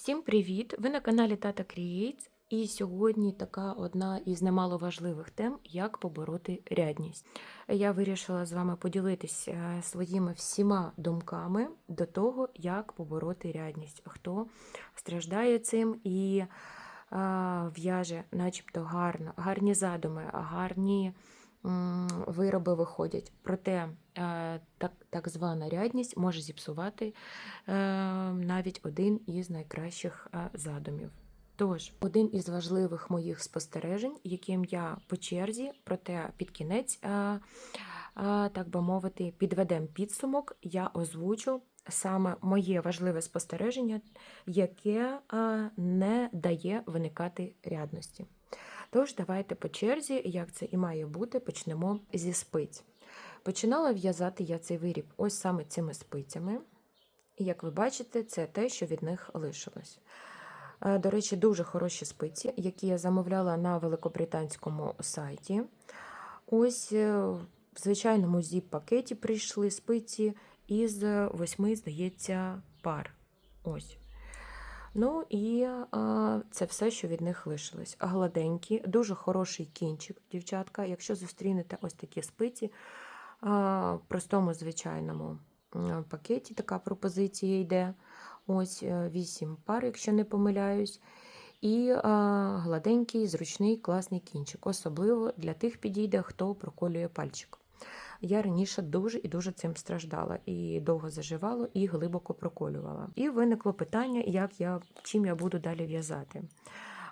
Всім привіт! Ви на каналі Тата Creates. І сьогодні така одна із немаловажливих тем, як побороти рядність. Я вирішила з вами поділитися своїми всіма думками до того, як побороти рядність. Хто страждає цим і а, в'яже, начебто гарно, гарні задуми, гарні вироби виходять. Проте е, так, так звана рядність може зіпсувати е, навіть один із найкращих е, задумів. Тож, один із важливих моїх спостережень, яким я по черзі, проте під кінець, так би мовити, підведем підсумок, я озвучу саме моє важливе спостереження, яке не дає виникати рядності. Тож, давайте по черзі, як це і має бути, почнемо зі спиць. Починала в'язати я цей виріб ось саме цими спицями. І як ви бачите, це те, що від них лишилось. Е, До речі, дуже хороші спиці, які я замовляла на великобританському сайті. Ось е, в звичайному зіп-пакеті прийшли спиці із восьми, здається, пар. Ось. Ну і а, це все, що від них лишилось. Гладенькі, дуже хороший кінчик, дівчатка. Якщо зустрінете ось такі спиці, а, в простому звичайному пакеті така пропозиція йде. Ось 8 пар, якщо не помиляюсь. І а, гладенький, зручний, класний кінчик. Особливо для тих підійде, хто проколює пальчик. Я раніше дуже і дуже цим страждала, і довго заживало, і глибоко проколювала. І виникло питання, як я, чим я буду далі в'язати.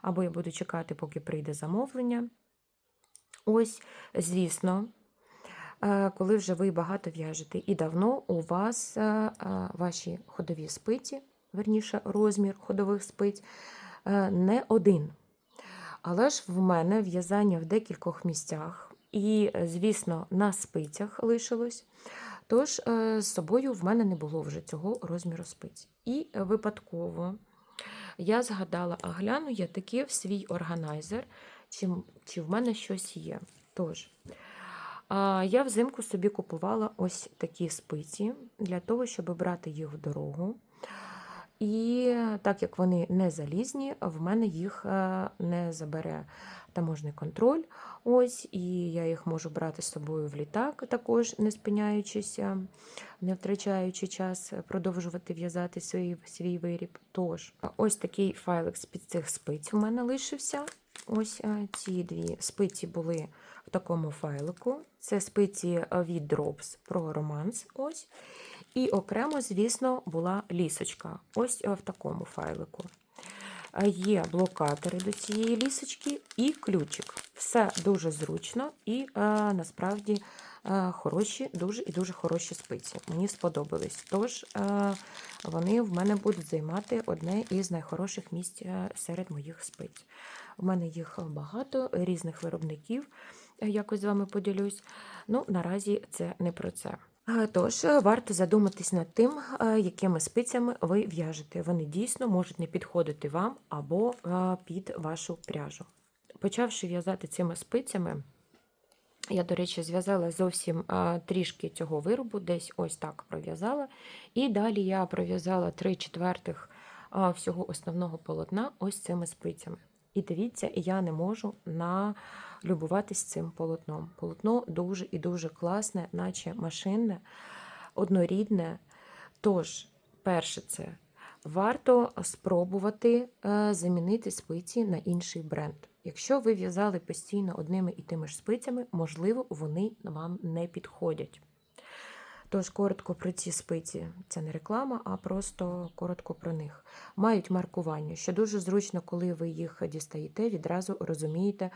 Або я буду чекати, поки прийде замовлення. Ось, звісно, е, коли вже ви багато в'яжете, і давно у вас е, е, ваші ходові спиці, верніше, розмір ходових спиць, не один. Але ж в мене в'язання в декількох місцях, і, е, звісно, на спицях лишилось. Тож е, з собою в мене не було вже цього розміру спиць. І е, випадково я згадала, а гляну я таки в свій органайзер, чи, чи в мене щось є. Тож, я взимку собі купувала ось такі спиці для того, щоб брати їх в дорогу. І так як вони не залізні, в мене їх е, не забере таможний контроль. Ось, і я їх можу брати з собою в літак, також не спиняючися, не втрачаючи час продовжувати в'язати свій, свій виріб. Тож, ось такий файлик з під цих спиць у мене лишився. Ось е, ці дві спиці були в такому файлику. Це спиці від Drops про романс. Ось. І окремо, звісно, була лісочка. Ось е, в такому файлику. Е, Є блокатори до цієї лісочки і ключик. Все дуже зручно і е, насправді е, хороші, дуже і дуже хороші спиці. Мені сподобались. Тож е, вони в мене будуть займати одне із найхороших місць е, серед моїх спиць. У мене їх багато різних виробників, якось з вами поділюсь. Ну, наразі це не про це. Тож е, варто задуматись над тим, е, якими спицями ви в'яжете. Вони дійсно можуть не підходити вам або е, під вашу пряжу. Почавши в'язати цими спицями, я, до речі, зв'язала зовсім трішки цього виробу, десь ось так пров'язала. І далі я пров'язала 3 четвертих всього основного полотна ось цими спицями. І дивіться, я не можу налюбуватись цим полотном. Полотно дуже і дуже класне, наче машинне, однорідне. Тож, перше, це варто спробувати е, замінити спиці на інший бренд. Якщо ви в'язали постійно одними і тими ж спицями, можливо, вони вам не підходять. Тож коротко про ці спиці це не реклама, а просто коротко про них. Мають маркування, що дуже зручно, коли ви їх дістаєте, відразу розумієте,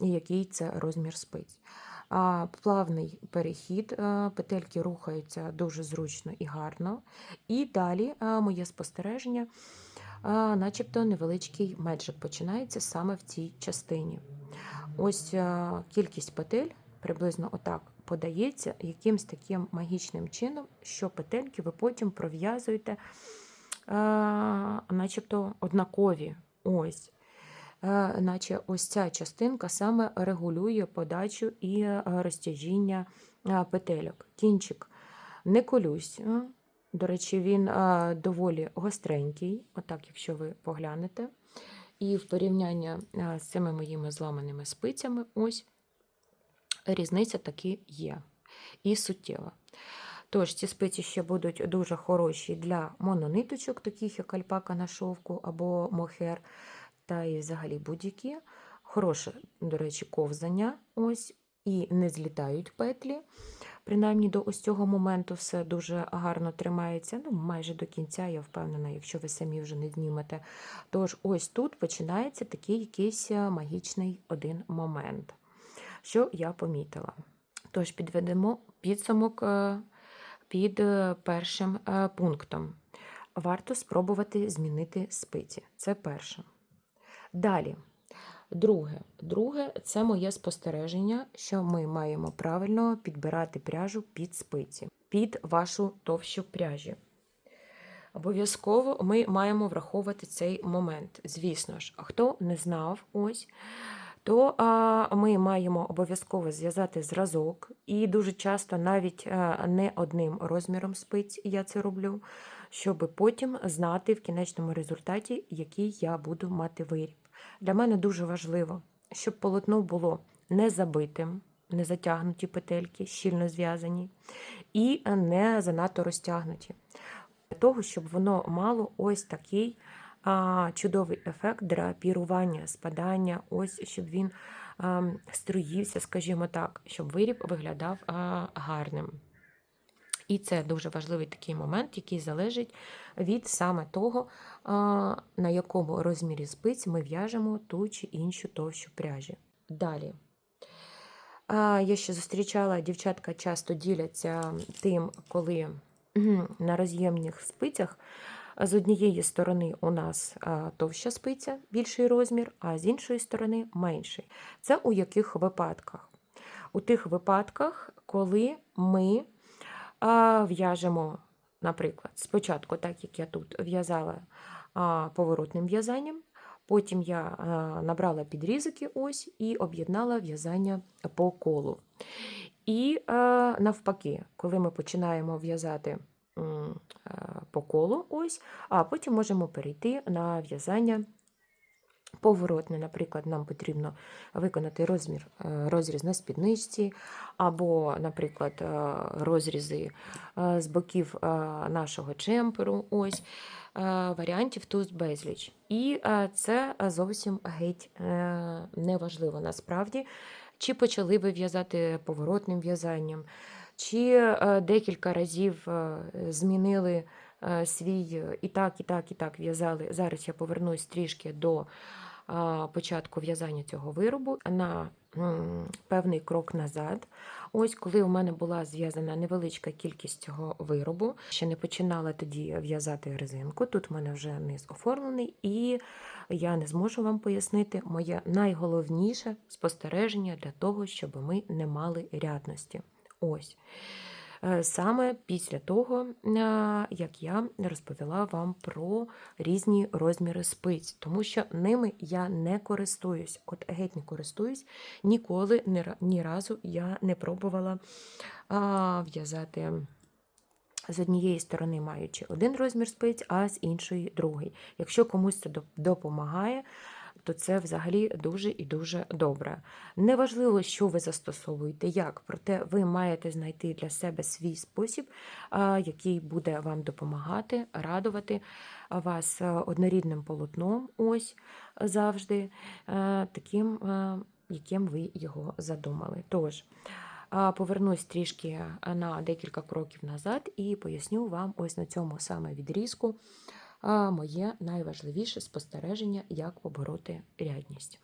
який це розмір спиць. Плавний перехід, петельки рухаються дуже зручно і гарно. І далі моє спостереження, начебто невеличкий меджик починається саме в цій частині. Ось кількість петель приблизно отак подається якимсь таким магічним чином, що петельки ви потім пров'язуєте, а, начебто однакові. Ось. Е, Наче ось ця частинка саме регулює подачу і е, розтяжіння е, петельок. Кінчик не колюсь, е, До речі, він доволі гостренький, отак, якщо ви поглянете. І в порівняння з цими моїми зламаними спицями, ось різниця таки є. І суттєва. Тож, ці спиці ще будуть дуже хороші для монониточок, таких як альпака на шовку або мохер, та і взагалі будь-які. Хороше, до речі, ковзання. Ось, і не злітають петлі. Принаймні до ось цього моменту все дуже гарно тримається. Ну, майже до кінця, я впевнена, якщо ви самі вже не знімете. Тож, ось тут починається такий якийсь е, магічний один момент, що я помітила. Тож підведемо підсумок е, під е, першим е, пунктом. Варто спробувати змінити спиці. Це перше. Далі. Друге, Друге це моє спостереження, що ми маємо правильно підбирати пряжу під спиці, під вашу товщу пряжі. Обов'язково ми маємо враховувати цей момент. Звісно ж, хто не знав, ось, то ми маємо обов'язково зв'язати зразок, і дуже часто навіть а, не одним розміром спиць я це роблю, щоб потім знати в кінечному результаті, який я буду мати виріб. Для мене дуже важливо, щоб полотно було не забитим, не затягнуті петельки, щільно зв'язані, і не занадто розтягнуті. Для того, щоб воно мало ось такий чудовий ефект драпірування, спадання, ось щоб він а, струївся, скажімо так, щоб виріб виглядав а, гарним. І це дуже важливий такий момент, який залежить від саме того, на якому розмірі спиць ми в'яжемо ту чи іншу товщу пряжі. Далі. Я ще зустрічала, дівчатка часто діляться тим, коли на роз'ємних спицях з однієї сторони у нас товща спиця, більший розмір, а з іншої сторони менший. Це у яких випадках? У тих випадках, коли ми в'яжемо, наприклад, спочатку, так як я тут в'язала поворотним в'язанням, потім я набрала підрізики ось і об'єднала в'язання по колу. І навпаки, коли ми починаємо в'язати по колу, ось, а потім можемо перейти на в'язання поворотне. Наприклад, нам потрібно виконати розмір, е, розріз на спідничці, або, наприклад, е, розрізи е, з боків нашого чемперу. Ось. Варіантів тут безліч. І це зовсім геть неважливо насправді, чи почали ви в'язати поворотним в'язанням, чи декілька разів змінили свій і так, і так, і так в'язали. Зараз я повернусь трішки до початку в'язання цього виробу на певний крок назад. Ось коли у мене була зв'язана невеличка кількість цього виробу, ще не починала тоді в'язати резинку. Тут в мене вже низ оформлений, і я не зможу вам пояснити моє найголовніше спостереження для того, щоб ми не мали рядності. Ось. Е, саме після того, е, як я розповіла вам про різні розміри спиць, тому що ними я не користуюсь, от геть не користуюсь, ніколи ні разу я не пробувала в'язати. З однієї сторони маючи один розмір спиць, а з іншої другий. Якщо комусь це допомагає, то це взагалі дуже і дуже добре. Неважливо, що ви застосовуєте, як, проте ви маєте знайти для себе свій спосіб, який буде вам допомагати, радувати вас однорідним полотном, ось завжди, таким, яким ви його задумали. Тож, Повернусь трішки на декілька кроків назад і поясню вам ось на цьому саме відрізку моє найважливіше спостереження, як побороти рядність.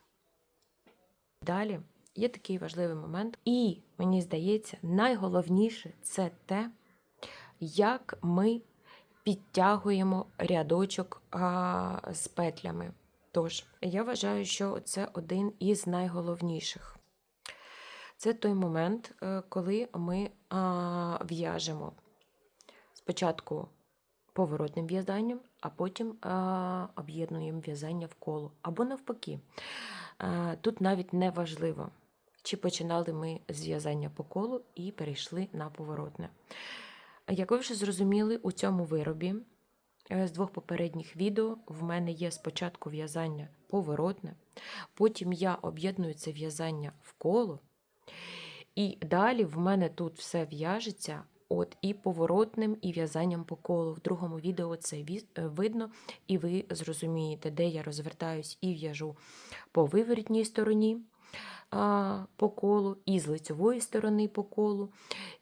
Далі є такий важливий момент, і мені здається, найголовніше це те, як ми підтягуємо рядочок а, з петлями. Тож, я вважаю, що це один із найголовніших. Це той момент, е, коли ми в'яжемо спочатку поворотним в'язанням, а потім об'єднуємо в'язання в коло. Або навпаки. Тут навіть не важливо, чи починали ми з в'язання по колу і перейшли на поворотне. Як ви вже зрозуміли, у цьому виробі е, з двох попередніх відео в мене є спочатку в'язання поворотне, потім я об'єдную це в'язання в коло, і далі в мене тут все в'яжеться от і поворотним, і в'язанням по колу. В другому відео це е, видно, і ви зрозумієте, де я розвертаюсь і в'яжу по виворітній стороні по колу, і з лицевої сторони по колу,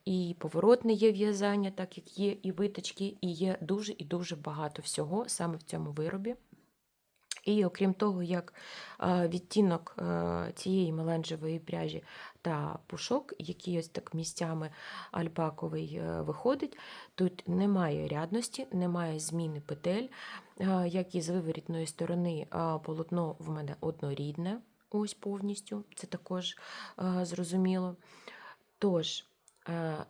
і поворотне є в'язання, так як є і виточки, і є дуже і дуже багато всього саме в цьому виробі. І окрім того, як е, відтінок е, цієї меланжевої пряжі та пушок, який ось так місцями альпаковий е, виходить, тут немає рядності, немає зміни петель, як і з виворітної сторони полотно в мене однорідне, ось повністю, це також зрозуміло. Тож,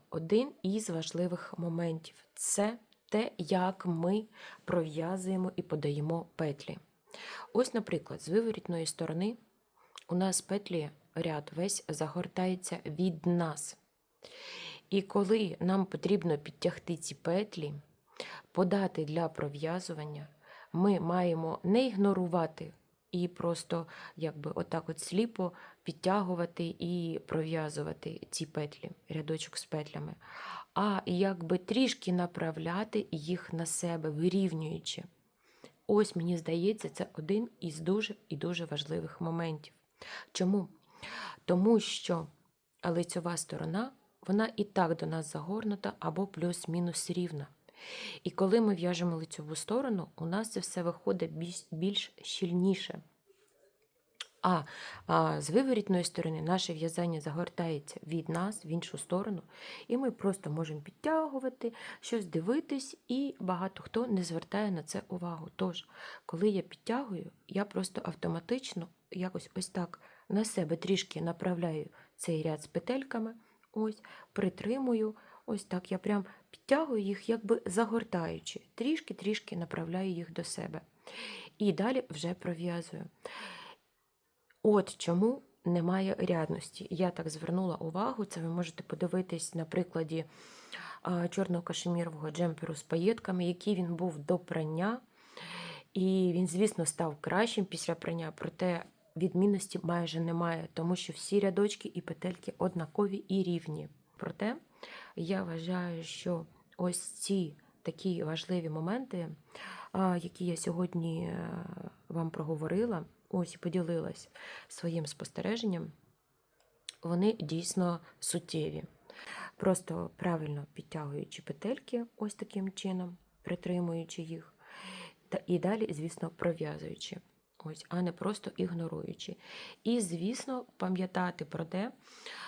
один із важливих моментів це те, як ми пров'язуємо і подаємо петлі. Ось, наприклад, з виворітної сторони у нас петлі ряд весь загортається від нас. І коли нам потрібно підтягти ці петлі, подати для пров'язування, ми маємо не ігнорувати і просто якби отак от сліпо підтягувати і пров'язувати ці петлі, рядочок з петлями, а якби трішки направляти їх на себе, вирівнюючи. Ось мені здається, це один із дуже і дуже важливих моментів. Чому? Тому що лицьова сторона, вона і так до нас загорнута або плюс-мінус рівна. І коли ми в'яжемо лицьову сторону, у нас це все виходить більш, більш щільніше. А, а з виворітної сторони наше в'язання загортається від нас в іншу сторону, і ми просто можемо підтягувати, щось дивитись, і багато хто не звертає на це увагу. Тож, коли я підтягую, я просто автоматично якось ось так на себе трішки направляю цей ряд з петельками, ось, притримую, ось так я прям підтягую їх, якби загортаючи, трішки-трішки направляю їх до себе. І далі вже пров'язую. От чому немає рядності. Я так звернула увагу, це ви можете подивитись на прикладі чорного кашемірового джемперу з паєтками, який він був до прання. І він, звісно, став кращим після прання, проте відмінності майже немає, тому що всі рядочки і петельки однакові і рівні. Проте я вважаю, що ось ці такі важливі моменти, які я сьогодні е, вам проговорила, ось і поділилась своїм спостереженням, вони дійсно суттєві. Просто правильно підтягуючи петельки, ось таким чином, притримуючи їх, і далі, звісно, пров'язуючи, ось, а не просто ігноруючи. І, звісно, пам'ятати про те,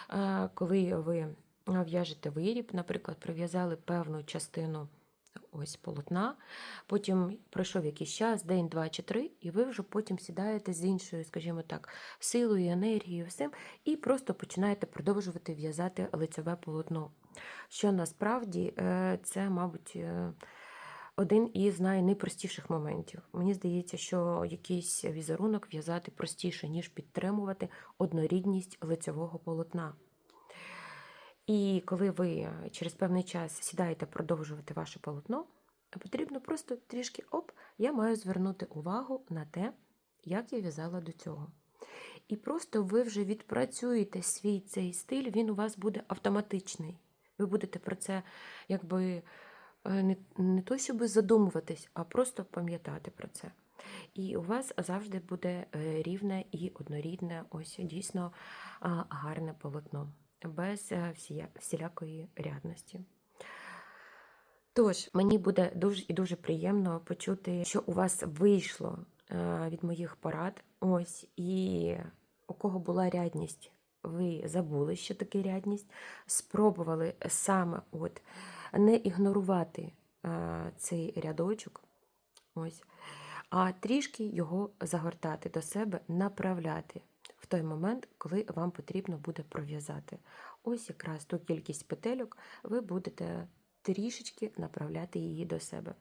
е, коли ви в'яжете виріб, наприклад, прив'язали певну частину ось полотна, потім пройшов якийсь час, день, два чи три, і ви вже потім сідаєте з іншою, скажімо так, силою, енергією, всім, і просто починаєте продовжувати в'язати лицеве полотно. Що насправді е, це, мабуть, е, один із найнайпростіших моментів. Мені здається, що якийсь візерунок в'язати простіше, ніж підтримувати однорідність лицевого полотна. І коли ви е, через певний час сідаєте продовжувати ваше полотно, потрібно просто трішки оп, я маю звернути увагу на те, як я в'язала до цього. І просто ви вже відпрацюєте свій цей стиль, він у вас буде автоматичний. Ви будете про це якби е, не, не то, щоб задумуватись, а просто пам'ятати про це. І у вас завжди буде е, рівне і однорідне, ось дійсно гарне полотно, без е, всілякої рядності. Тож, мені буде дуже і дуже приємно почути, що у вас вийшло е, від моїх порад. Ось, і у кого була рядність, ви забули, що таке рядність, спробували саме от не ігнорувати е, цей рядочок, ось, а трішки його загортати до себе, направляти той момент, коли вам потрібно буде пров'язати. Ось якраз ту кількість петельок ви будете трішечки направляти її до себе.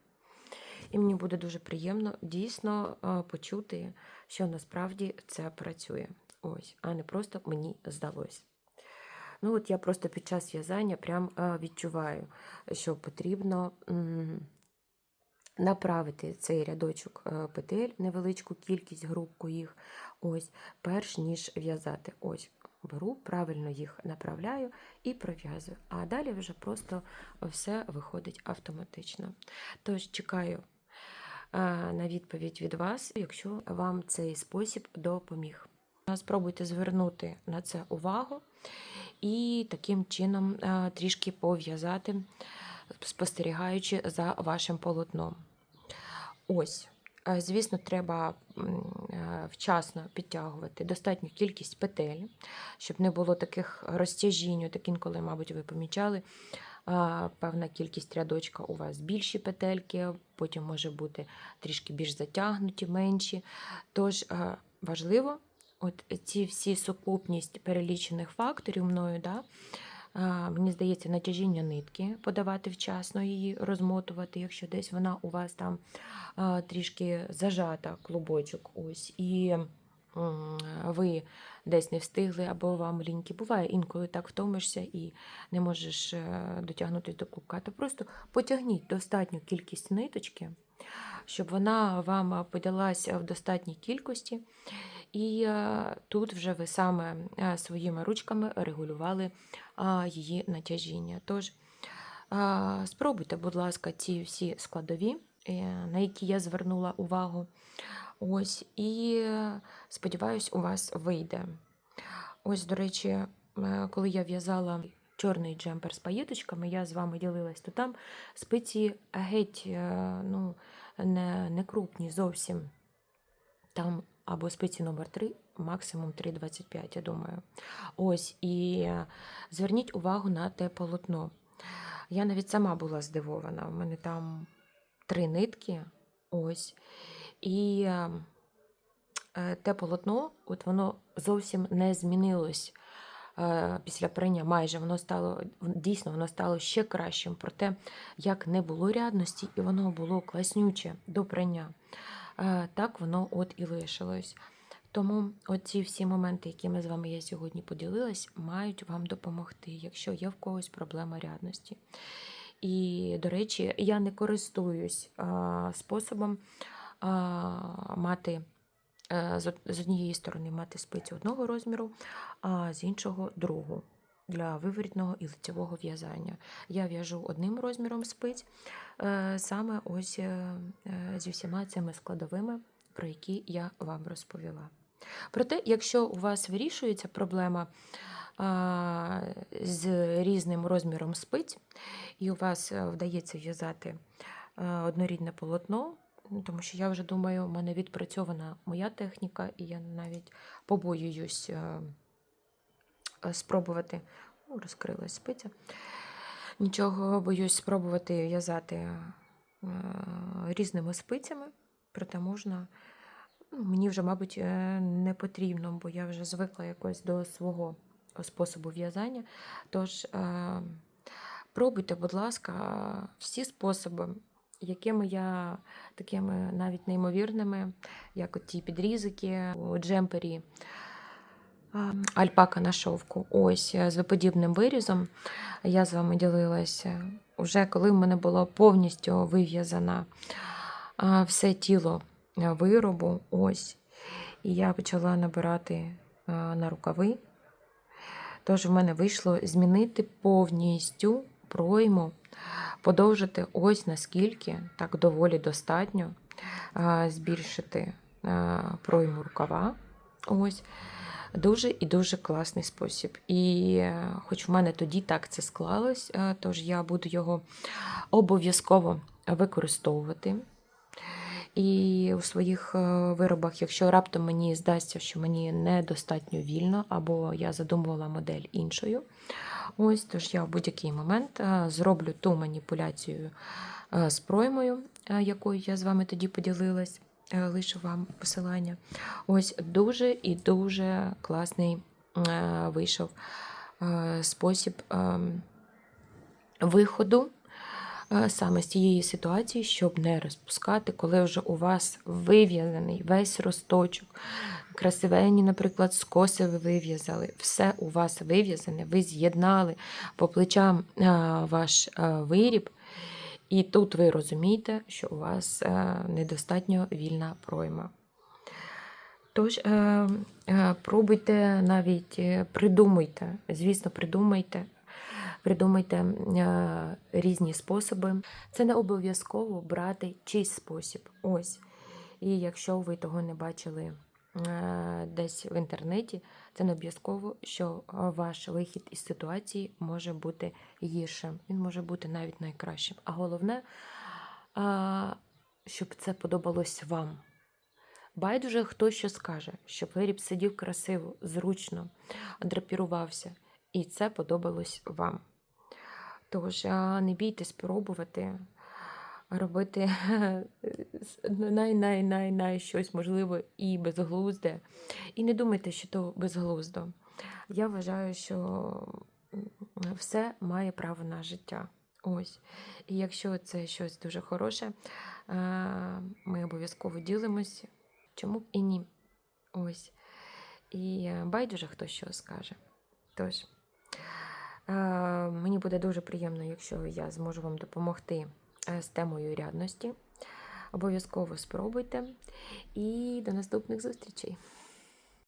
І мені буде дуже приємно дійсно е, почути, що насправді це працює. Ось, а не просто мені здалось. Ну, от я просто під час в'язання прям е, відчуваю, що потрібно направити цей рядочок е, петель, невеличку кількість, групку їх, ось, перш ніж в'язати. Ось, беру, правильно їх направляю і пров'язую. А далі вже просто все виходить автоматично. Тож чекаю е, на відповідь від вас, якщо вам цей спосіб допоміг. Спробуйте звернути на це увагу і таким чином е, трішки пов'язати, спостерігаючи за вашим полотном. Ось, е, звісно, треба е, вчасно підтягувати достатню кількість петель, щоб не було таких розтяжінь, так інколи, мабуть, ви помічали. Певна кількість рядочка у вас більші петельки, потім може бути трішки більш затягнуті, менші. Тож е, важливо от ці всі сукупність перелічених факторів мною, да, мені здається, натяжіння нитки подавати вчасно її розмотувати, якщо десь вона у вас там трішки зажата, клубочок. ось, І ви десь не встигли, або вам ліньки. Буває, інколи так втомишся і не можеш е, дотягнутися до клубка. То просто потягніть достатню кількість ниточки, щоб вона вам подалася в достатній кількості. І е, тут вже ви саме е, своїми ручками регулювали її натяжіння. Тож спробуйте, будь ласка, ці всі складові, е, на які я звернула увагу. Ось, і сподіваюсь, у вас вийде. Ось, до речі, коли я в'язала чорний джемпер з паєточками, я з вами ділилась, то там спиці геть ну, не, не крупні зовсім. Там або спиці номер 3 максимум 3,25, я думаю. Ось, і зверніть увагу на те полотно. Я навіть сама була здивована. У мене там три нитки. Ось. І е, те полотно, от воно зовсім не змінилось е, після прання. Майже воно стало дійсно воно стало ще кращим. Проте, як не було рядності, і воно було класнюче до прання, так воно от і лишилось. Тому оці всі моменти, якими з вами я сьогодні поділилась, мають вам допомогти, якщо є в когось проблема рядності. І, до речі, я не користуюсь а, способом а, мати е, з однієї сторони мати спиці одного розміру, а з іншого другу для виворітного і лицевого в'язання. Я в'яжу одним розміром спиць, е, саме ось е, е, зі всіма цими складовими, про які я вам розповіла. Проте, якщо у вас вирішується проблема з різним розміром спиць, і у вас вдається в'язати однорідне полотно, тому що я вже думаю, у мене відпрацьована моя техніка, і я навіть побоююсь спробувати. Ну, розкрилась спиця. Нічого боюсь спробувати в'язати е, різними спицями, проте можна. Ну, мені вже, мабуть, е, не потрібно, бо я вже звикла якось до свого способу в'язання. Тож е, пробуйте, будь ласка, всі способи, якими я такими навіть неймовірними, як от ті підрізики у джемпері. Альпака на шовку, ось е, з виподібним вирізом. Я з вами ділилася. Уже коли в мене було повністю вив'язана все тіло е, виробу, ось. І я почала набирати е, на рукави. Тож в мене вийшло змінити повністю пройму, подовжити ось наскільки, так доволі достатньо, збільшити пройму рукава. Ось. Дуже і дуже класний спосіб. І е, хоч в мене тоді так це склалось, е, тож я буду його обов'язково використовувати. І у своїх е, виробах, якщо раптом мені здасться, що мені недостатньо вільно, або я задумувала модель іншою, ось тож я в будь-який момент зроблю ту маніпуляцію з проймою, якою я з вами тоді поділилась, лишу вам посилання. Ось дуже і дуже класний е, вийшов е, спосіб виходу е, саме з тієї ситуації, щоб не розпускати, коли вже у вас вив'язаний весь росточок, красивенні, наприклад, скоси ви вив'язали, все у вас вив'язане, ви з'єднали по плечам е, ваш е, виріб, і тут ви розумієте, що у вас е, недостатньо вільна пройма. Тож е, е, пробуйте навіть е, придумуйте, звісно, придумайте, придумайте різні способи. Це не обов'язково брати чийсь спосіб. Ось. І якщо ви того не бачили десь в інтернеті, це не обов'язково, що е, ваш вихід із ситуації може бути гіршим. Він може бути навіть найкращим. А головне, е, щоб це подобалось вам. Байдуже хто що скаже, щоб виріб сидів красиво, зручно, драпірувався, і це подобалось вам. Тож не бійтесь спробувати робити най-най-най-най щось можливо і безглузде. І не думайте, що то безглуздо. Я вважаю, що все має право на життя. Ось. І якщо це щось дуже хороше, е, ми обов'язково ділимося. Чому б і ні? Ось. І байдуже хто що скаже. Тож, е, мені буде дуже приємно, якщо я зможу вам допомогти з темою рядності. Обов'язково спробуйте. І до наступних зустрічей!